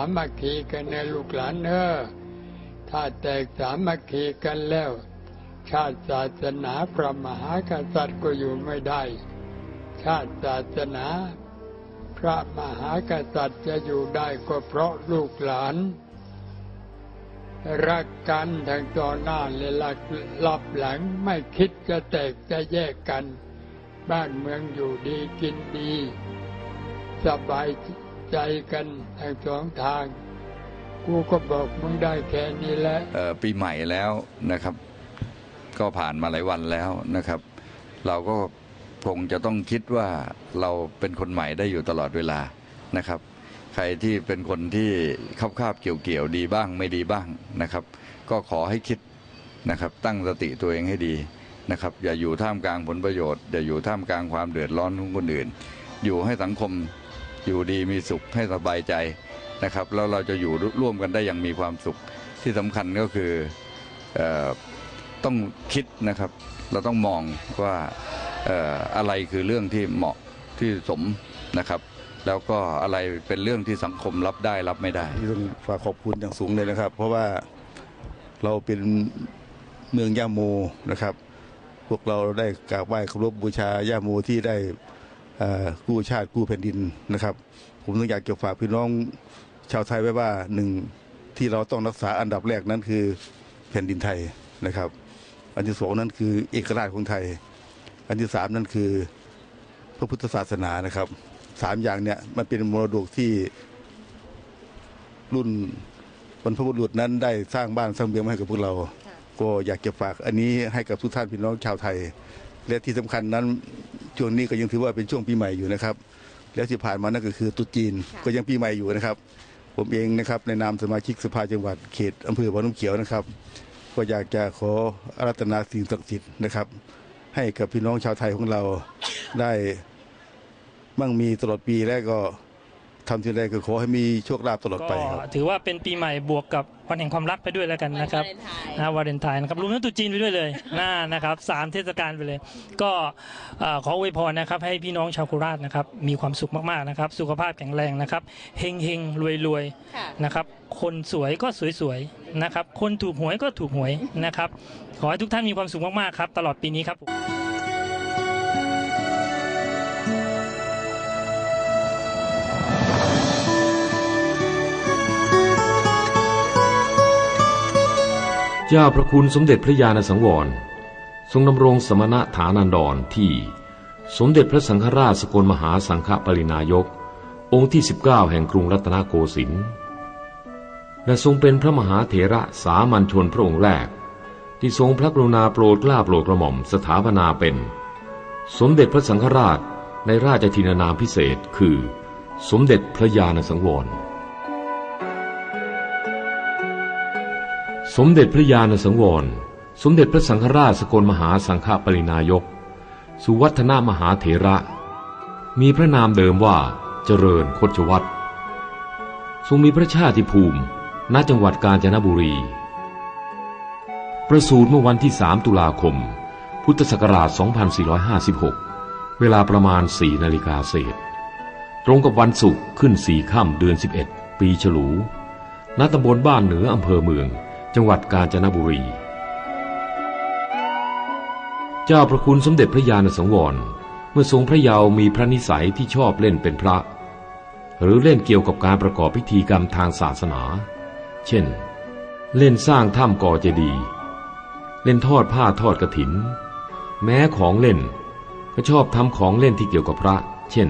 ามัคคีกันนะลูกหลานเนอถ้าแตกสามัคคีกันแล้ว ชาติศาสนาพระมหากษัตริย์ก็อยู่ไม่ได้ ชาติศาสนา พระมหากษัตริย์จะอยู่ได้ก็เพราะลูกหลาน รักกันทั้งต่อหน้าและลักลับหลังไม่คิดจะแตกจะแยกกัน บ้านเมืองอยู่ดีกินดี สบาย ใจกันทั้งสองทาง กูก็บอกมึงได้แค่นี้แหละเอ่อปีใหม่แล้วนะครับ ก็ผ่านมาหลายวันแล้วนะครับ เราก็คงจะต้องคิดว่าเราเป็นคนใหม่ได้อยู่ตลอดเวลานะครับ ใครที่เป็นคนที่คาบคาบๆเกี่ยวเกี่ยวๆดีบ้างไม่ดีบ้างนะครับ ก็ขอให้คิดนะครับ ตั้งสติตัวเองให้ดีนะครับ อย่าอยู่ท่ามกลางผลประโยชน์ อย่าอยู่ท่ามกลางความเดือดร้อนของคนอื่น อยู่ให้สังคม อยู่ดีมีสุขให้สบายใจนะครับ แล้วเราจะอยู่ร่วมกันได้อย่างมีความสุขที่สำคัญก็คืออต้องคิดนะครับ เราต้องมองว่าออะไรคือเรื่องที่เหมาะที่สมนะครับแล้วก็อะไรเป็นเรื่องที่สังคมรับได้รับไม่ได้ต้องฝากขอบคุณอย่างสูงเลยนะครับ เพราะว่าเราเป็นเมืองย่าโมนะครับ พวกเราได้กราบไหว้เคารพบูชาย่าโมที่ได้ กู้ชาติกู้แผ่นดินนะครับ ผมต้องอยากจะฝากพี่น้องชาวไทยไว้ว่าหนึ่งที่เราต้องรักษาอันดับแรกนั้นคือแผ่นดินไทยนะครับ อันที่สองนั้นคือเอกราชของไทย อันที่สามนั่นคือพระพุทธศาสนานะครับสามอย่างเนี่ยมันเป็นมรดกที่รุ่นบรรพบุรุษนั้นได้สร้างบ้านสร้างเมืองมาให้กับพวกเรา ก็อยากจะฝากอันนี้ให้กับทุกท่านพี่น้องชาวไทย และที่สำคัญนั้น ช่วงนี้ก็ยังถือว่าเป็นช่วงปีใหม่อยู่นะครับ แล้วที่ผ่านมานั่นก็คือตรุษจีนก็ยังปีใหม่อยู่นะครับ ผมเองนะครับในนามสมาชิกสภาจังหวัดเขตอำเภอวังน้ำเขียวนะครับ ก็อยากจะขออารัตนาสิ่งศักดิ์สิทธิ์นะครับ ให้กับพี่น้องชาวไทยของเราได้มั่งมีตลอดปีและก็ ทำที่ใดก็ขอให้มีโชคลาภตลอดไปก็ครับถือว่าเป็นปีใหม่บวกกับวันแห่งความรักไปด้วยแล้วกันนะครับวันวาเลนไทน์ นะวาเลนไทน์นะครับรวมทั้งตรุษจีนไปด้วยเลยน่านะครับสามเทศกาลไปเลย ก็เอ่อขออวยพรนะครับ ให้พี่น้องชาวโคราชนะครับมีความสุขมากๆนะครับ สุขภาพแข็งแรงนะครับเฮงเฮงรวยรวยๆ ค่ะ นะครับ คนสวยก็สวยๆ นะครับ คนถูกหวยก็ถูกหวยนะครับ ขอให้ทุกท่านมีความสุขมากๆ ครับ ตลอดปีนี้ครับผม เจ้าพระคุณสมเด็จพระญาณสังวร ทรงดำรงสมณฐานันดรที่ สมเด็จพระสังฆราชสกลมหาสังฆปรินายก องค์ที่ 19 แห่งกรุงรัตนโกสินทร์และทรงเป็นพระมหาเถระสามัญชนพระองค์แรก ที่ทรงพระกรุณาโปรดกล้าโปรดกระหม่อมสถาปนาเป็น สมเด็จพระสังฆราชในราชทินานามพิเศษคือ สมเด็จพระญาณสังวร สมเด็จพระญาณสังวร สมเด็จพระสังฆราชสกลมหาสังฆปรินายก สุวัฒนามหาเถระ มีพระนามเดิมว่าเจริญโคชวัตรทรงมีพระชาติภูมิ ณ จังหวัดกาญจนบุรี ประสูติเมื่อวันที่ 3 ตุลาคม พุทธศักราช 2456 เวลาประมาณ 4 นาฬิกาเศษ ตรงกับวันศุกร์ขึ้นสี่ค่ำเดือน 11 ปีฉลู ณ ตำบลบ้านเหนืออำเภอเมือง จังหวัดกาญจนบุรี เจ้าพระคุณสมเด็จพระญาณสังวร เมื่อทรงพระเยาว์มีพระนิสัยที่ชอบเล่นเป็นพระ หรือเล่นเกี่ยวกับการประกอบพิธีกรรมทางศาสนา เช่น เล่นสร้างถ้ำก่อเจดีย์เล่นทอดผ้าทอดกระถิน แม้ของเล่นก็ชอบทำของเล่นที่เกี่ยวกับพระ เช่น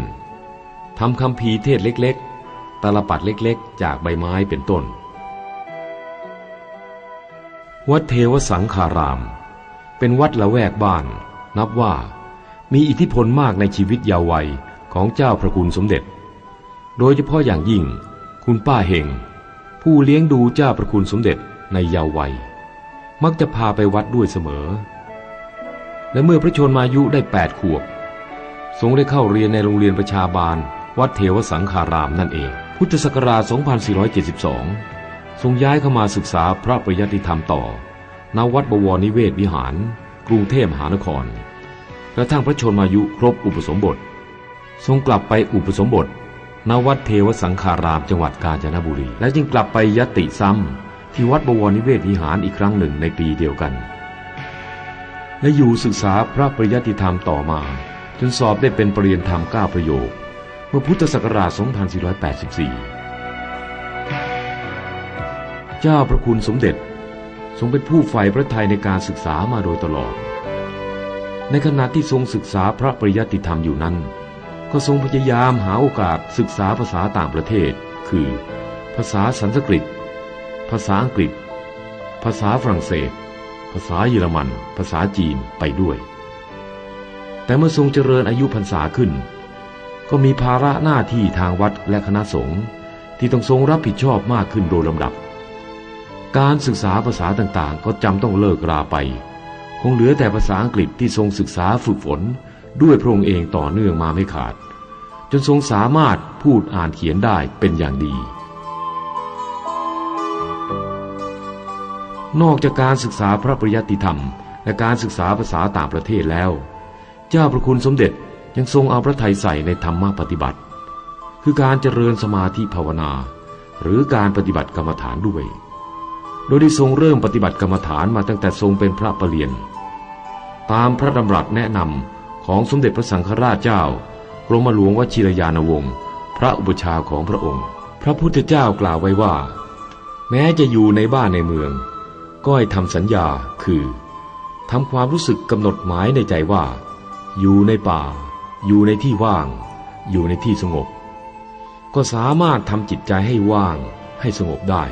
ทำคำพีเทศเล็กๆ ตาลปัดเล็กๆ จากใบไม้เป็นต้น วัดเทวสังคาราม เป็นวัดละแวกบ้าน นับว่ามีอิทธิพลมากในชีวิตยาววัยของเจ้าพระคุณสมเด็จ โดยเฉพาะอย่างยิ่งคุณป้าเฮงผู้เลี้ยงดูเจ้าพระคุณสมเด็จในยาววัย มักจะพาไปวัดด้วยเสมอ และเมื่อพระชนมายุได้แปดขวบ ทรงได้เข้าเรียนในโรงเรียนประชาบาล วัดเทวสังคารามนั่นเอง พุทธศักราช 2472 ทรงย้ายเข้ามาศึกษาพระปริยัติธรรมต่อณวัดบวรนิเวศวิหาร กรุงเทพมหานคร กระทั่งพระชนมายุครบอุปสมบท ทรงกลับไปอุปสมบทณวัดเทวสังคารามจังหวัดกาญจนบุรี และจึงกลับไปยติซ้ำที่วัดบวรนิเวศวิหารอีกครั้งหนึ่งในปีเดียวกัน และอยู่ศึกษาพระปริยัติธรรมต่อมา จนสอบได้เป็นปรริญญาธรรม 9 ประโยค เมื่อพุทธศักราช 2484 เจ้าพระคุณสมเด็จทรงเป็นผู้ใฝ่พระทัยในการศึกษามาโดยตลอด ในขณะที่ทรงศึกษาพระปริยัติธรรมอยู่นั้น ก็ทรงพยายามหาโอกาสศึกษาภาษาต่างประเทศ คือ ภาษาสันสกฤต ภาษาอังกฤษ ภาษาฝรั่งเศส ภาษาเยอรมัน ภาษาจีนไปด้วย แต่เมื่อทรงเจริญอายุพรรษาขึ้น ก็มีภาระหน้าที่ทางวัดและคณะสงฆ์ที่ต้องทรงรับผิดชอบมากขึ้นโดยลำดับ การศึกษาภาษาต่างๆ ก็จำต้องเลิกราไป คงเหลือแต่ภาษาอังกฤษที่ทรงศึกษาฝึกฝนด้วยพระองค์เองต่อเนื่องมาไม่ขาด จนทรงสามารถพูดอ่านเขียนได้เป็นอย่างดี นอกจากการศึกษาพระปริยัติธรรม และการศึกษาภาษาต่างประเทศแล้ว เจ้าพระคุณสมเด็จยังทรงเอาพระทัยใส่ในธรรมปฏิบัติ คือการเจริญสมาธิภาวนา หรือการปฏิบัติกรรมฐานด้วย โดยได้ทรงเริ่มปฏิบัติกรรมฐานมาตั้งแต่ทรงเป็นพระประเรียน ตามพระดำรัสแนะนำของสมเด็จพระสังฆราชเจ้ากรมหลวงวชิรยานวงศ์พระอุปชาของพระองค์ พระพุทธเจ้ากล่าวไว้ว่า แม้จะอยู่ในบ้านในเมือง ก็ให้ทำสัญญาคือทำความรู้สึกกำหนดหมายในใจว่า อยู่ในป่า อยู่ในที่ว่าง อยู่ในที่สงบ ก็สามารถทำจิตใจให้ว่างให้สงบได้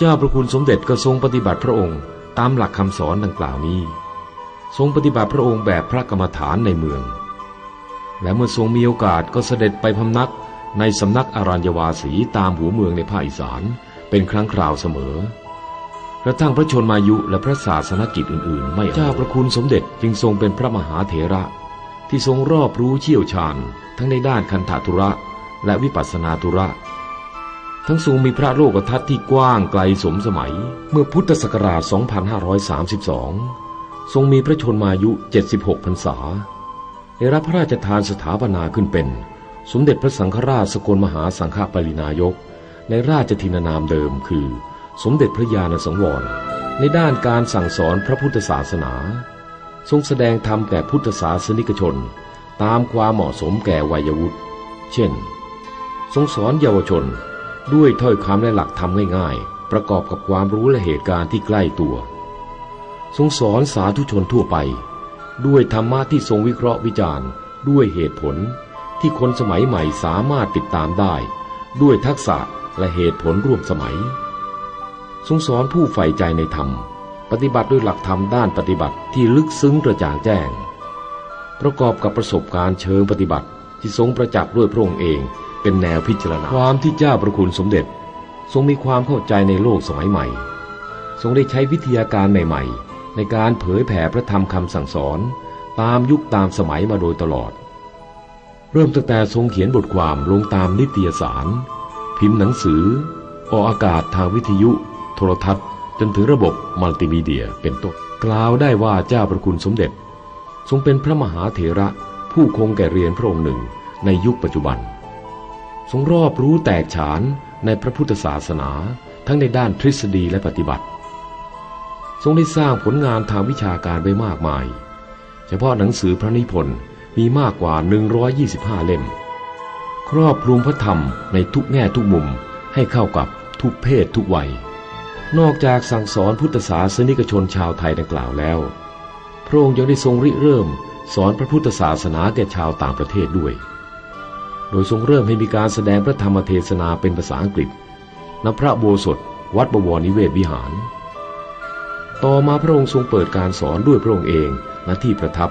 เจ้าพระคุณสมเด็จก็ทรงปฏิบัติพระองค์ตามหลักคำสอนดังกล่าวนี้ ทรงปฏิบัติพระองค์แบบพระกรรมฐานในเมือง และเมื่อทรงมีโอกาสก็เสด็จไปพำนักในสำนักอารัญญวาสีตามหัวเมืองในภาคอีสานเป็นครั้งคราวเสมอกระทั่งพระชนมายุและพระศาสนกิจอื่นๆ ไม่เจ้าพระคุณสมเด็จจึงทรงเป็นพระมหาเถระที่ทรงรอบรู้เชี่ยวชาญ ทั้งในด้านคันธทุระและวิปัสสนาทุระ ทั้งทรงมีพระโลกทัศน์ที่กว้างไกลสมสมัย เมื่อพุทธศักราช 2532 ทรงมีพระชนมายุ 76 พรรษาได้รับพระราชทานสถาปนาขึ้นเป็น สมเด็จพระสังฆราชสกลมหาสังฆปรินายก ในราชทินานามเดิมคือ สมเด็จพระญาณสังวร ในด้านการสั่งสอนพระพุทธศาสนา ทรงแสดงธรรมแก่พุทธศาสนิกชน ตามความเหมาะสมแก่วัยวุฒิ เช่น ทรงสอนเยาวชน ด้วยถ้อยคำและหลักธรรมง่ายๆ ประกอบกับความรู้และเหตุการณ์ที่ใกล้ตัว ทรงสอนสาธุชนทั่วไป ด้วยธรรมะที่ทรงวิเคราะห์วิจารณ์ ด้วยเหตุผลที่คนสมัยใหม่สามารถติดตามได้ ด้วยทักษะและเหตุผลร่วมสมัย ทรงสอนผู้ใฝ่ใจในธรรม ปฏิบัติด้วยหลักธรรมด้านปฏิบัติที่ลึกซึ้งกระจ่างแจ้ง ประกอบกับประสบการณ์เชิงปฏิบัติที่ทรงประจักษ์ด้วยพระองค์เอง เป็นแนวพิจารณา ความที่เจ้าประคุณสมเด็จ ทรงมีความเข้าใจในโลกสมัยใหม่ ทรงได้ใช้วิทยาการใหม่ ๆ ในการเผยแผ่พระธรรมคำสั่งสอน ตามยุคตามสมัยมาโดยตลอด เริ่มตั้งแต่ทรงเขียนบทความลงตามนิตยสาร พิมพ์หนังสือ ออกอากาศทางวิทยุ โทรทัศน์ จนถึงระบบมัลติมีเดียเป็นต้นกล่าวได้ว่าเจ้าประคุณสมเด็จ ทรงเป็นพระมหาเถระผู้คงแก่เรียนพระองค์หนึ่งในยุคปัจจุบัน ทรงรอบรู้แตกฉานในพระพุทธศาสนาทั้งในด้านทฤษฎีและปฏิบัติ ทรงได้สร้างผลงานทางวิชาการไว้มากมาย เฉพาะหนังสือพระนิพนธ์มีมากกว่า 125 เล่ม ครอบคลุมพระธรรมในทุกแง่ทุกมุมให้เข้ากับทุกเพศทุกวัย นอกจากสั่งสอนพุทธศาสนิกชนชาวไทยดังกล่าวแล้ว พระองค์ยังได้ทรงริเริ่ม สอนพระพุทธศาสนาแก่ชาวต่างประเทศด้วย โดยทรงเริ่มให้มีการแสดงพระธรรมเทศนาเป็นภาษาอังกฤษณพระโบสถวัดบวรนิเวศวิหาร ต่อมาพระองค์ทรงเปิดการสอนด้วยพระองค์เองณที่ประทับ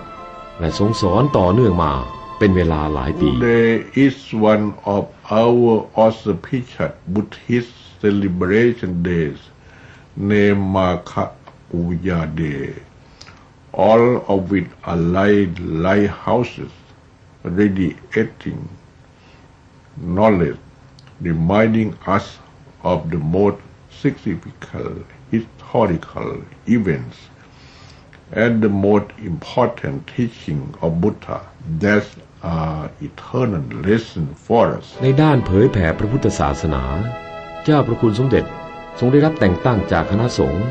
และทรงสอนต่อเนื่องมาเป็นเวลาหลายปี Today is one of our auspicious Buddhist celebration days named Maka Puja Day. All of it are light lighthouses radiating knowledge, reminding us of the most significant historical events and the most important teaching of Buddha that are eternal lesson for us. ในด้านเผยแผ่พระพุทธศาสนา เจ้าพระคุณสมเด็จทรงได้รับแต่งตั้งจากคณะสงฆ์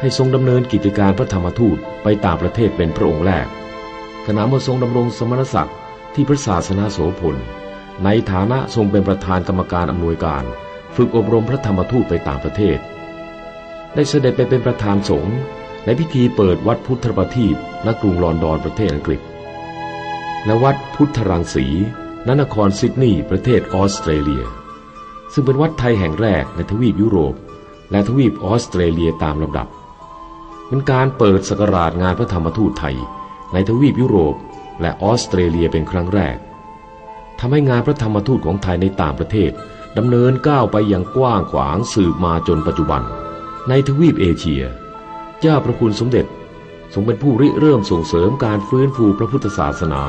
ให้ทรงดำเนินกิจการพระธรรมทูตไปต่างประเทศเป็นพระองค์แรกขณะเมื่อทรงดำรงสมณศักดิ์ที่พระศาสนาโสพล ในฐานะทรงเป็นประธานกรรมการอำนวยการ ฝึกอบรมพระธรรมทูตไปต่างประเทศ ได้เสด็จไปเป็นประธานสงฆ์ในพิธีเปิดวัดพุทธประทีปณกรุงลอนดอนประเทศอังกฤษ และวัดพุทธรังสีณนครซิดนีย์ประเทศออสเตรเลีย ซึ่งเป็นวัดไทยแห่งแรกในทวีปยุโรป และทวีปออสเตรเลียตามลำดับ เป็นการเปิดสกราชงานพระธรรมทูตไทย ในทวีปยุโรป และออสเตรเลียเป็นครั้งแรก ทำให้งานพระธรรมทูตของไทยในต่างประเทศดำเนินก้าวไปอย่างกว้างขวางสืบมาจนปัจจุบัน ในทวีปเอเชีย เจ้าพระคุณสมเด็จทรงเป็นผู้ริเริ่มส่งเสริมการฟื้นฟูพระพุทธศาสนา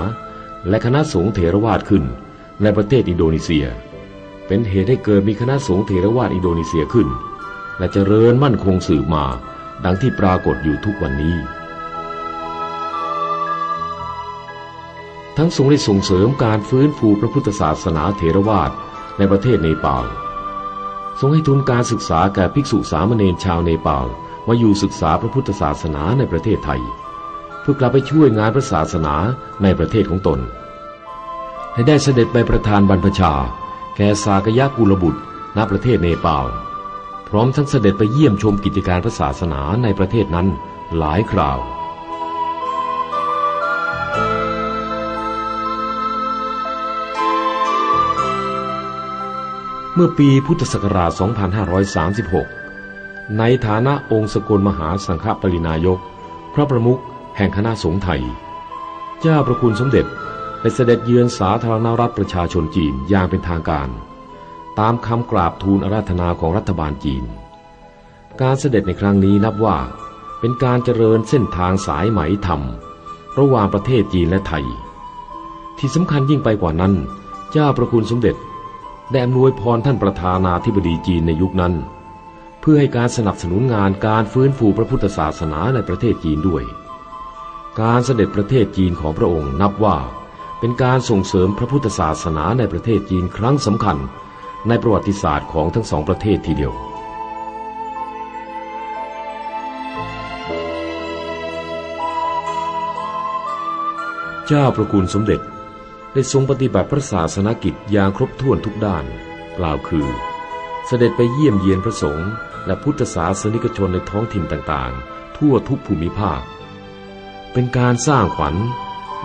และคณะสงฆ์เถรวาทขึ้นในประเทศอินโดนีเซีย เป็นเหตุให้เกิดมีคณะสงฆ์เถรวาทอินโดนีเซียขึ้น และเจริญมั่นคงสืบมาดังที่ปรากฏอยู่ทุกวันนี้ ทั้งทรงได้ส่งเสริมการฟื้นฟูพระพุทธศาสนาเถรวาทในประเทศเนปาล ทรงให้ทุนการศึกษาแก่ภิกษุสามเณรชาวเนปาลมาอยู่ศึกษาพระพุทธศาสนาในประเทศไทย เพื่อกลับไปช่วยงานพระศาสนาในประเทศของตน ให้ได้เสด็จไปประธานบรรพชา แก่สากยะกุลบุตรณประเทศเนปาล พร้อมทั้งเสด็จไปเยี่ยมชมกิจการพระศาสนาในประเทศนั้นหลายคราว เมื่อปีพุทธศักราช 2536 ในฐานะองค์สกลมหาสังฆปรินายก พระประมุขแห่งคณะสงฆ์ไทย เจ้าประคุณสมเด็จได้เสด็จเยือนสาธารณรัฐประชาชนจีนอย่างเป็นทางการ ตามคำกราบทูลอาราธนาของรัฐบาลจีน การเสด็จในครั้งนี้นับว่าเป็นการเจริญเส้นทางสายไหมธรรม ระหว่างประเทศจีนและไทย ที่สำคัญยิ่งไปกว่านั้น เจ้าประคุณสมเด็จ ได้อำนวยพรท่านประธานาธิบดีจีนในยุคนั้น เพื่อให้การสนับสนุนงานการฟื้นฟูพระพุทธศาสนาในประเทศจีนด้วย การเสด็จประเทศจีนของพระองค์นับว่า เป็นการส่งเสริมพระพุทธศาสนาในประเทศจีนครั้งสำคัญในประวัติศาสตร์ของทั้งสองประเทศทีเดียวเจ้าประคุณสมเด็จ ได้ทรงปฏิบัติพระศาสนกิจอย่างครบถ้วนทุกด้าน กล่าวคือ เสด็จไปเยี่ยมเยียนพระสงฆ์และพุทธศาสนิกชนในท้องถิ่นต่างๆ ทั่วทุกภูมิภาค เป็นการสร้างขวัญ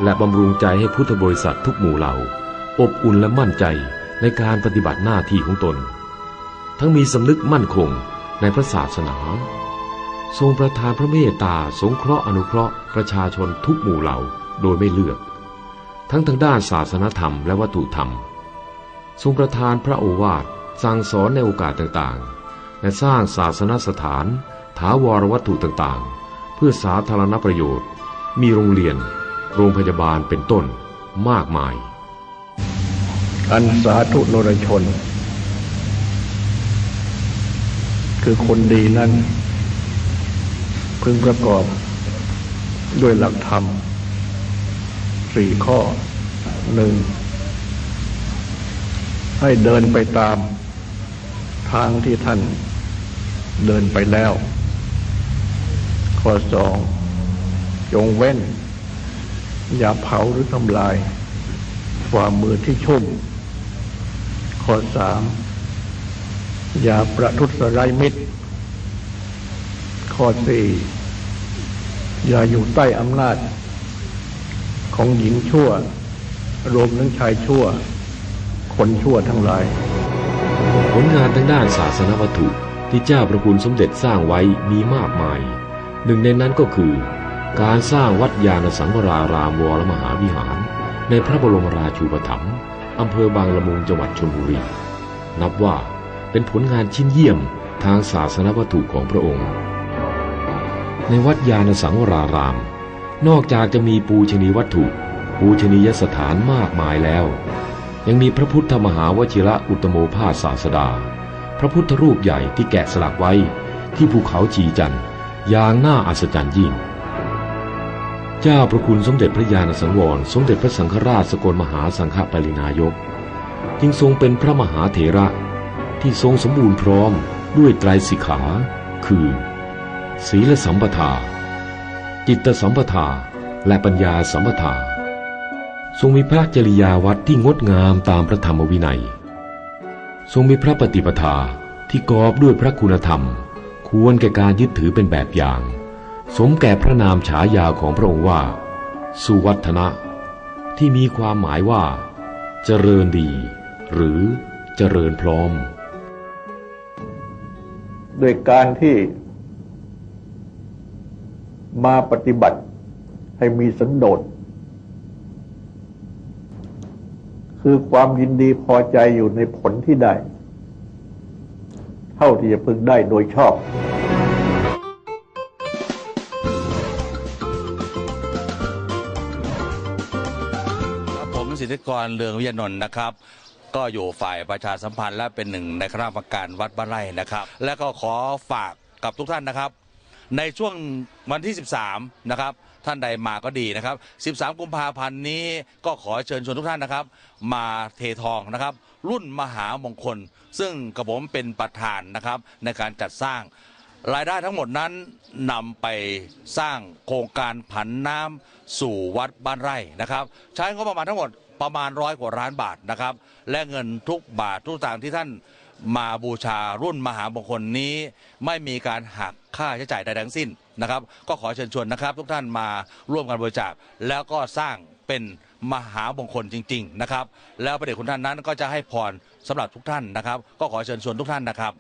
และบำรุงใจให้พุทธบริษัททุกหมู่เหล่า อบอุ่นและมั่นใจในการปฏิบัติหน้าที่ของตน ทั้งมีสำนึกมั่นคงในพระศาสนา ทรงประทานพระเมตตาสงเคราะห์อนุเคราะห์ประชาชนทุกหมู่เหล่าโดยไม่เลือก ทั้งทางด้านศาสนธรรมและวัตถุธรรม ทรงประทานพระโอวาทสั่งสอนในโอกาสต่างๆ และสร้างศาสนสถาน ถาวรวัตถุต่างๆ เพื่อสาธารณประโยชน์ มีโรงเรียน โรงพยาบาลเป็นต้นมากมาย อันสาธุนรชน คือคนดีนั้น พึงประกอบด้วยหลักธรรม สี่ข้อหนึ่งให้เดินไปตามทางที่ท่านเดินไปแล้ว ข้อสองจงเว้น อย่าเผาหรือทำลายความมือที่ชุ่ม ข้อสามอย่าประทุษร้ายมิตร ข้อสี่อย่าอยู่ใต้อำนาจ ของหญิงชั่ว รวมทั้งชายชั่ว คนชั่วทั้งหลาย ผลงานทางด้านศาสนวัตถุที่เจ้าประคุณสมเด็จสร้างไว้มีมากมาย หนึ่งในนั้นก็คือ การสร้างวัดยาณสังวรารามวรมหาวิหาร ในพระบรมราชูปถัมภ์อำเภอบางละมุงจังหวัดชลบุรี นับว่าเป็นผลงานชิ้นเยี่ยมทางศาสนวัตถุของพระองค์ ในวัดยาณสังวราราม นอกจากจะมีปูชนีวัตถุ ปูชนียสถานมากมายแล้ว ยังมีพระพุทธมหาวชิระอุตโมภาสศาสดา พระพุทธรูปใหญ่ที่แกะสลักไว้ที่ภูเขาชีจันอย่างน่าอัศจรรย์ยิ่ง เจ้าพระคุณสมเด็จพระญาณสังวร สมเด็จพระสังฆราชสกลมหาสังฆปรินายก จึงทรงเป็นพระมหาเถระที่ทรงสมบูรณ์พร้อมด้วยไตรสิกขา คือ ศีลสัมปทา จิตสัมปทาและปัญญาสัมปทา ทรงมีพระจริยาวัดที่งดงามตามพระธรรมวินัย ทรงมีพระปฏิปทาที่กอบด้วยพระคุณธรรม ควรแก่การยึดถือเป็นแบบอย่าง สมแก่พระนามฉายาของพระองค์ว่า สุวัฒนะ ที่มีความหมายว่า เจริญดี หรือเจริญพร้อม โดยการที่ มาปฏิบัติให้มีสันโดษ คือความยินดีพอใจอยู่ในผลที่ได้ เท่าที่จะพึงได้โดยชอบ ผมสิทธิกรเรืองวิทยานนท์นะครับก็อยู่ฝ่ายประชาสัมพันธ์และเป็นหนึ่งในคณะกรรมการวัดบ้านไร่นะครับ และก็ขอฝากกับทุกท่านนะครับ ในช่วงวันที่ 13 นะครับ ท่านใดมาก็ดีนะครับ 13 กุมภาพันธ์นี้ก็ขอเชิญชวนทุกท่านนะครับ มาเททองนะครับ รุ่นมหามงคล ซึ่งกระผมเป็นประธานนะครับ ในการจัดสร้างรายได้ทั้งหมดนั้นนำไปสร้างโครงการผันน้ำสู่วัดบ้านไร่นะครับ ใช้งบประมาณทั้งหมดประมาณร้อยกว่าล้านบาทนะครับ และเงินทุกบาททุกสตางค์ที่ท่านมาบูชารุ่นมหามงคลนี้ไม่มีการหัก ค่าใช้จ่ายใดทั้งสิ้นนะครับ ก็ขอเชิญชวนนะครับ ทุกท่านมาร่วมกันบริจาคแล้วก็สร้างเป็นมหามงคลจริง ๆ นะครับ แล้วพระเดชคุณท่านนั้นก็จะให้พรสำหรับทุกท่านนะครับ ก็ขอเชิญชวนทุกท่านนะครับ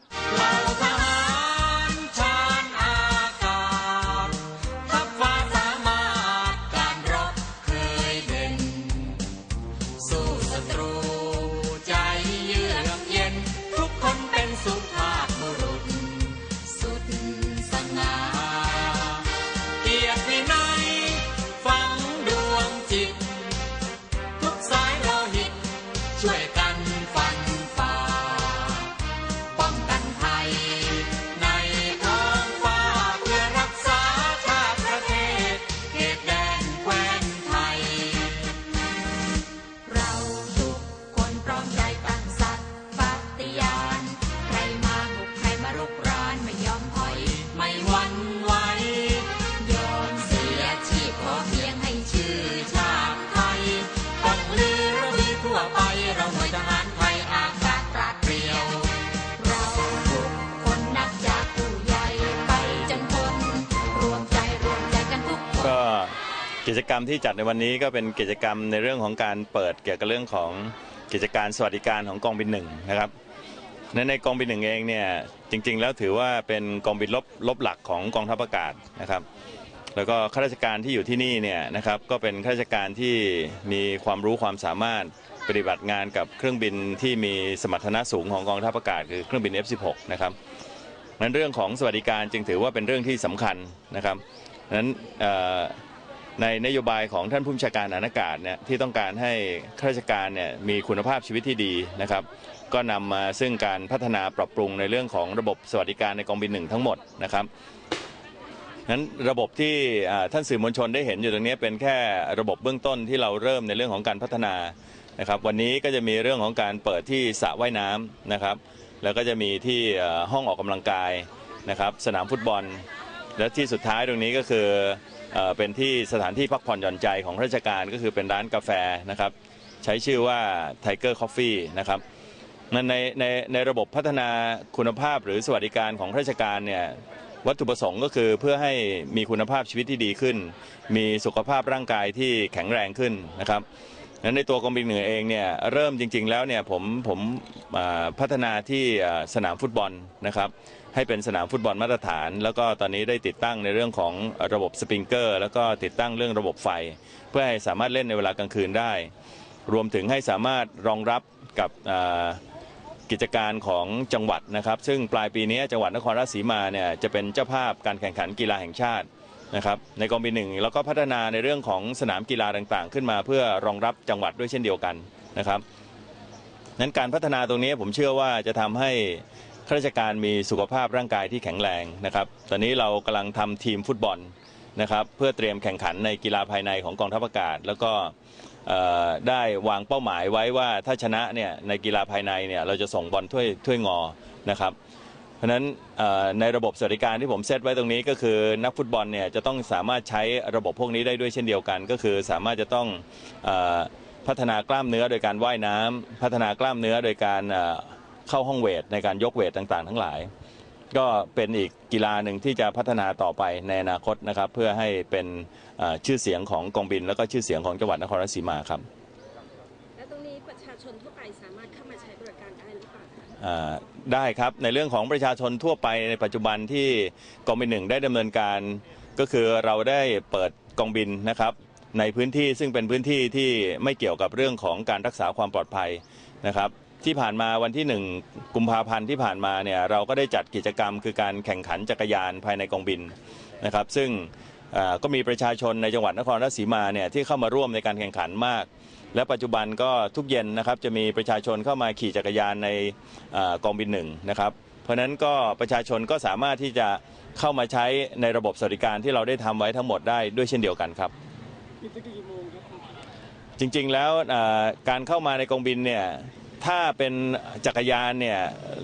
จกรรมที่จัดในวันนี้ก็เป็นกิจกรรมในเรื่องของการเปิดเกี่ยวกับเรื่องของกิจการสวัสดิการของกองบินหนึ่งนะครับในในกองบินหนึ่งเองเนี่ยจริง ๆ แล้วถือว่าเป็นกองบินลบลบหลักของกองทัพอากาศนะครับ แล้วก็ข้าราชการที่อยู่ที่นี่เนี่ยนะครับก็เป็นข้าราชการที่มีความรู้ความสามารถปฏิบัติงานกับเครื่องบินที่มีสมรรถนะสูงของกองทัพอากาศคือเครื่องบิน F16 นะครับนั้นเรื่องของสวัสดิการจึงถือว่าเป็นเรื่องที่สำคัญนะครับนั้นเอ่อ ในนโยบายของท่านผู้บัญชาการฐานอากาศเนี่ยที่ต้องการให้ข้าราชการเนี่ยมีคุณภาพชีวิตที่ดีนะครับ ก็นำมาซึ่งการพัฒนาปรับปรุงในเรื่องของระบบสวัสดิการในกองบินหนึ่งทั้งหมดนะครับนั้นระบบที่อ่าท่านสื่อมวลชนได้เห็นอยู่ตรงนี้เป็นแค่ระบบเบื้องต้นที่เราเริ่มในเรื่องของการพัฒนานะครับวันนี้ก็จะมีเรื่องของการเปิดที่สระว่ายน้ำนะครับ แล้วก็จะมีที่เอ่อห้องออกกำลังกายนะครับสนามฟุตบอล และที่สุดท้ายตรงนี้ก็คือ เป็นที่สถานที่พักผ่อนหย่อนใจของราชการก็คือเป็นร้านกาแฟนะครับ ใช้ชื่อว่า Tiger Coffee นะครับนั่นในในในระบบพัฒนาคุณภาพหรือสวัสดิการของราชการเนี่ยวัตถุประสงค์ก็คือเพื่อให้มีคุณภาพชีวิตที่ดีขึ้น มีสุขภาพร่างกายที่แข็งแรงขึ้นนะครับนั้นในตัวกองบินเหนือเองเนี่ยเริ่มจริง ๆ แล้วเนี่ยผมผมพัฒนาที่สนามฟุตบอลนะครับ ให้เป็นสนามฟุตบอลมาตรฐาน แล้วก็ตอนนี้ได้ติดตั้งในเรื่องของระบบสปริงเกอร์ แล้วก็ติดตั้งเรื่องระบบไฟ เพื่อให้สามารถเล่นในเวลากลางคืนได้ รวมถึงให้สามารถรองรับกับกิจการของจังหวัดนะครับ ซึ่งปลายปีนี้จังหวัดนครราชสีมาเนี่ยจะเป็นเจ้าภาพการแข่งขันกีฬาแห่งชาตินะครับในกองบินหนึ่งแล้วก็พัฒนาในเรื่องของสนามกีฬาต่างๆ ขึ้นมาเพื่อรองรับจังหวัดด้วยเช่นเดียวกันนะครับนั้นการพัฒนาตรงนี้ผมเชื่อว่าจะทำให้ ข้าราชการมีสุขภาพร่างกายที่แข็งแรงนะครับ ตอนนี้เรากำลังทำทีมฟุตบอลนะครับเพื่อเตรียมแข่งขันในกีฬาภายในของกองทัพอากาศ แล้วก็ได้วางเป้าหมายไว้ว่าถ้าชนะเนี่ยในกีฬาภายในเนี่ยเราจะส่งบอลถ้วยถ้วยงอนะครับเพราะนั้นในระบบสวัสดิการที่ผมเซตไว้ตรงนี้ก็คือนักฟุตบอลเนี่ยจะต้องสามารถใช้ระบบพวกนี้ได้ด้วยเช่นเดียวกัน ก็คือสามารถจะต้องอพัฒนากล้ามเนื้อโดยการว่ายน้ำพัฒนากล้ามเนื้อโดยการ เอ่อเข้าห้องเวทในการยกเวทต่างๆ ทั้งหลาย ก็เป็นอีกกีฬาหนึ่งที่จะพัฒนาต่อไปในอนาคตนะครับเพื่อให้เป็นเอ่อชื่อเสียงของกองบิน แล้วก็ชื่อเสียงของจังหวัดนครราชสีมาครับและตรงนี้ประชาชนทั่วไปสามารถเข้ามาใช้บริการได้หรือเปล่าคะอ่าได้ครับในเรื่องของประชาชนทั่วไปในปัจจุบันที่กองบินหนึ่งได้ดำเนินการก็คือเราได้เปิดกองบินนะครับในพื้นที่ซึ่งเป็นพื้นที่ที่ไม่เกี่ยวกับเรื่องของการรักษาความปลอดภัยนะครับ ที่ผ่านมาวันที่หนึ่งกุมภาพันธ์ที่ผ่านมาเนี่ยเราก็ได้จัดกิจกรรม คือการแข่งขันจักรยานภายในกองบินนะครับ ซึ่งอ่าก็มีประชาชนในจังหวัดนครราชสีมาเนี่ยที่เข้ามาร่วมในการแข่งขันมาก และปัจจุบันก็ทุกเย็นนะครับจะมีประชาชนเข้ามาขี่จักรยานในอากองบินหนึ่งนะครับ เพราะฉะนั้นก็ประชาชนก็สามารถที่จะเข้ามาใช้ในระบบสวัสดิการที่เราได้ทำไว้ทั้งหมดได้ด้วยเช่นเดียวกันครับจริงๆแล้วอ่าการเข้ามาในกองบินเนี่ย ถ้าเป็นจักรยานเนี่ย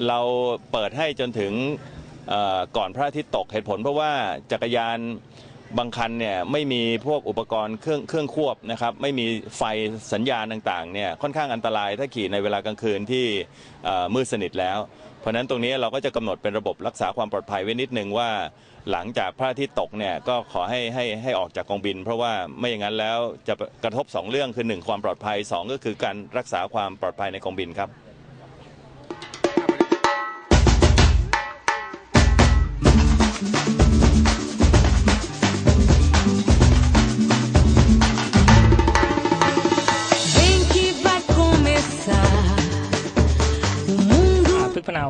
เราเปิดให้จนถึงก่อนพระอาทิตย์ตกเหตุผลเพราะว่าจักรยาน บางคันเนี่ยไม่มีพวกอุปกรณ์เครื่องเครื่องควบนะครับไม่มีไฟสัญญาณต่างๆเนี่ยค่อนข้างอันตรายถ้าขี่ในเวลากลางคืนที่มืดสนิทแล้ว เพราะฉะนั้นตรงนี้เราก็จะกำหนดเป็นระบบรักษาความปลอดภัยไว้นิดนึงว่า หลังจากพระอาทิตย์ตกเนี่ยก็ขอให้ให้ให้ออกจากกองบิน เพราะว่าไม่อย่างนั้นแล้วจะกระทบ 2 เรื่องคือ 1 ความปลอดภัย 2 ก็คือการรักษาความปลอดภัยในกองบินครับ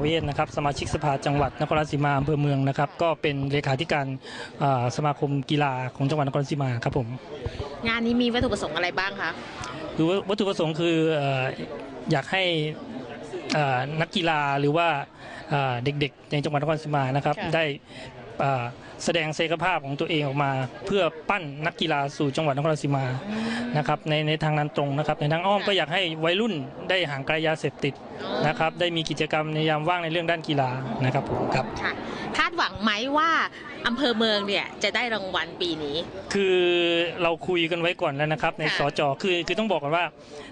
เวศนะครับสมาชิกสภาจังหวัดนครราชสีมาอำเภอเมืองนะครับ ก็เป็นเลขาธิการอ่าสมาคมกีฬาของจังหวัดนครราชสีมาครับผมงานนี้มีวัตถุประสงค์อะไรบ้างคะคือวัตถุประสงค์คือเอ่ออยากให้เอ่อนักกีฬาหรือว่าเอ่อเด็กๆ ในจังหวัดนครราชสีมานะครับค่ะได้เอ่อแสดงศักยภาพของตัวเองออกมา เพื่อปั้นนักกีฬาสู่จังหวัดนครราชสีมานะครับในในทางนั้นตรงนะครับในทางอ้อมก็อยากให้วัยรุ่นได้ห่างไกลยาเสพติดนะครับได้มีกิจกรรมในยามว่างในเรื่องด้านกีฬานะครับผมครับค่ะคาดหวังไหมว่าอำเภอเมืองเนี่ยจะได้รางวัลปีนี้ คือเราคุยกันไว้ก่อนแล้วนะครับ ในค่ะสจคือคือต้องบอกก่อนว่า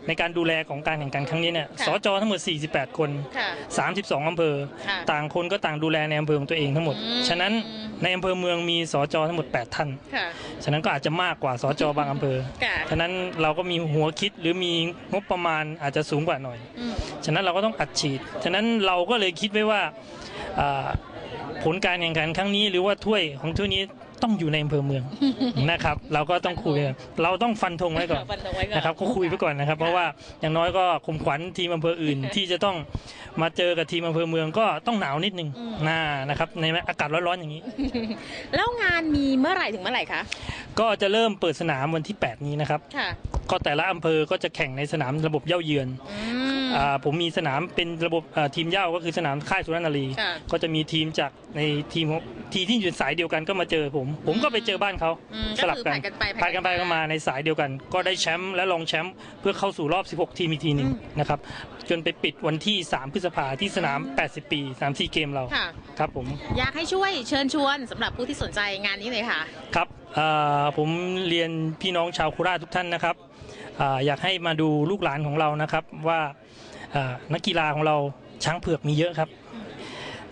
ในการดูแลของการแข่งขันครั้งนี้เนี่ยค่ะสจทั้งหมด 48 คนค่ะ32 อำเภอค่ะต่างคนก็ต่างดูแลในอำเภอของตัวเองทั้งหมดอืมฉะนั้นในอำเภอเมืองมีสจทั้งหมด 8 ท่าน ค่ะ ฉะนั้นก็อาจจะมากกว่าสจบางอำเภอ ค่ะ ฉะนั้นเราก็มีหัวคิดหรือมีงบประมาณอาจจะสูงกว่าหน่อย อืม ฉะนั้นเราก็ต้องอัดฉีด ฉะนั้นเราก็เลยคิดไว้ว่าอ่าผลการแข่งขันครั้งนี้หรือว่าถ้วยของถ้วยนี้ ต้องอยู่ในอำเภอเมืองนะครับ เราก็ต้องคุยกันเราต้องฟันธงไว้ก่อนฟันธงไว้ก่อนนะครับก็คุยไปก่อนนะครับ เพราะว่าอย่างน้อยก็ข่มขวัญทีมอำเภออื่น ที่จะต้องมาเจอกับทีมอำเภอเมืองก็ต้องหนาวนิดนึงน่านะครับในอากาศร้อนๆอย่างนี้ แล้วงานมีเมื่อไหร่ถึงเมื่อไหร่คะก็จะเริ่มเปิดสนามวันที่ 8 นี้นะครับค่ะก็แต่ละอำเภอก็จะแข่งในสนามระบบเย่าเยือนอืมอ่า ผมมีสนามเป็นระบบอ่าทีมเหย้าก็คือสนามค่ายสุรนารีค่ะก็จะมีทีมจากในทีมของทีมที่อยู่สายเดียวกันก็มาเจอผม ผมก็ไปเจอบ้านเขาอืมสลับกันก็คือผลัดกันไปผลัดกันไปก็มาในสายเดียวกัน ก็ได้แชมป์และรองแชมป์เพื่อเข้าสู่รอบ 16 ทีมอีกทีหนึ่งนะครับจนไปปิดวันที่ 3 พฤษภาที่สนาม 80 ปี 3 4 เกมเราค่ะครับผมอยากให้ช่วยเชิญชวนสำหรับผู้ที่สนใจงานนี้เลยค่ะ ครับเอ่อผมเรียนพี่น้องชาวโคราชทุกท่านนะครับ อ่าอยากให้มาดูลูกหลานของเรานะครับว่าอ่านักกีฬาของเราช้างเผือกมีเยอะครับ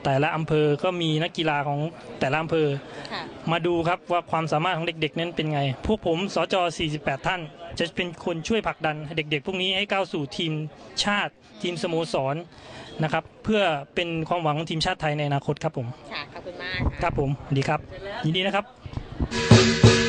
แต่ละอำเภอก็มีนักกีฬาของแต่ละอำเภอค่ะมาดูครับว่าความสามารถของเด็กๆ นั้นเป็นไง พวกผมสจ 48 ท่าน จะเป็นคนช่วยผลักดันให้เด็กๆ พวกนี้ให้ก้าวสู่ทีมชาติทีมสโมสรนะครับ เพื่อเป็นความหวังของทีมชาติไทยในอนาคตครับผม ค่ะ ขอบคุณมาก ครับผม ดีครับ ยินดีนะครับ